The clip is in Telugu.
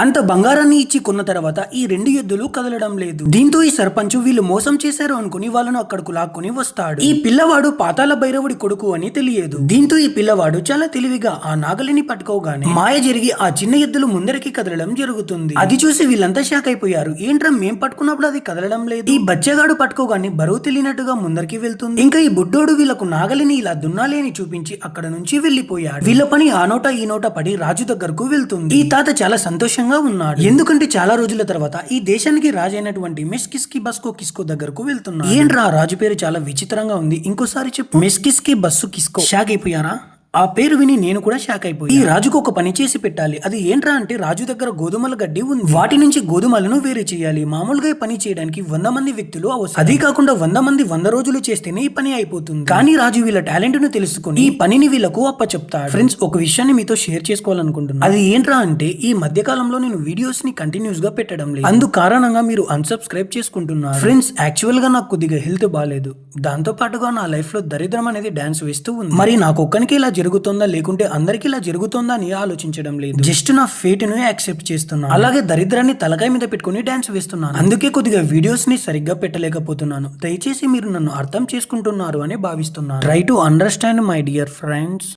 అంత బంగారాన్ని ఇచ్చి కొన్న తర్వాత ఈ రెండు ఎద్దులు కదలడం లేదు. దీంతో ఈ సర్పంచ్ వీళ్ళు మోసం చేశారు అనుకుని వాళ్ళను అక్కడకు లాక్కుని వస్తాడు. ఈ పిల్లవాడు పాతాల భైరవుడి కొడుకు అని తెలియదు. దీంతో ఈ పిల్లవాడు చాలా తెలివిగా ఆ నాగలిని పట్టుకోగానే మాయ జరిగి ఆ చిన్న ఎద్దులు ముందరికి కదలడం జరుగుతుంది. అది చూసి వీళ్ళంతా షాక్ అయిపోయారు. ఏంట్రా మేం పట్టుకున్నప్పుడు అది కదలడం లేదు? ఈ బచ్చగాడు పట్టుకోగానే బరువు తెలియనట్టుగా ముందరికి వెళ్తుంది. ఇంకా ఈ బుడ్డోడు వీళ్ళకు నాగలిని ఇలా దున్నాలి అని చూపించి అక్కడ నుంచి వెళ్ళిపోయాడు వీళ్ళ పని ఆ నోట ఈ నోట పడి రాజు దగ్గరకు వెళ్తుంది. ఈ తాత చాలా సంతోషంగా ఉన్నాడు. ఎందుకంటే చాలా రోజుల తర్వాత ఈ దేశానికి రాజైనటువంటి మెస్ కిస్కి బస్కో కిస్కో దగ్గరకు వెళ్తున్నాడు. ఏంట్రా? రాజు పేరు చాలా విచిత్రంగా ఉంది. ఇంకోసారి చెప్పు. మెస్ కిస్కి బస్సు కిస్కో. షాక్ అయిపోయారా? ఆ పేరు విని నేను కూడా షాక్ అయిపోయి ఈ రాజుకు ఒక పని చేసి పెట్టాలి. అది ఏంట్రా అంటే రాజు దగ్గర గోధుమల గడ్డి ఉంది. వాటి నుంచి గోధుమలను వేరే చేయాలి. మామూలుగా పని చేయడానికి వంద మంది వ్యక్తులు అవసరం. అది కాకుండా వంద మంది వంద రోజులు చేస్తేనే ఈ పని అయిపోతుంది. కానీ రాజు వీళ్ళ టాలెంట్ను తెలుసుకుని ఈ పనిని వీళ్ళకు అప్ప చెప్తాడు ఫ్రెండ్స్ ఒక విషయాన్ని మీతో షేర్ చేసుకోవాలనుకుంటున్నాను. అది ఏంట్రా అంటే ఈ మధ్య కాలంలో నేను వీడియోస్ని కంటిన్యూస్గా పెట్టడం లేదు. అందు కారణంగా మీరు అన్సబ్స్క్రైబ్ చేసుకుంటున్నారు. ఫ్రెండ్స్ యాక్చువల్గా నాకు కొద్దిగా హెల్త్ బాగాలేదు దాంతో పాటుగా నా లైఫ్లో దరిద్రం అనేది డాన్స్ వేస్తూ ఉంది. మరి నాకు ఒక్కనికి ఇలా జరుగుతుందా? లేకుంటే అందరికి ఇలా జరుగుతుందా అని ఆలోచించడం లేదు. జస్ట్ నా ఫేట్ను యాక్సెప్ట్ చేస్తున్నాను. అలాగే దరిద్రాన్ని తలకాయ మీద పెట్టుకుని డాన్స్ వేస్తున్నాను. అందుకే కొద్దిగా వీడియోస్ని సరిగ్గా పెట్టలేకపోతున్నాను. దయచేసి మీరు నన్ను అర్థం చేసుకుంటున్నారు అని భావిస్తున్నాను. Try to understand my dear friends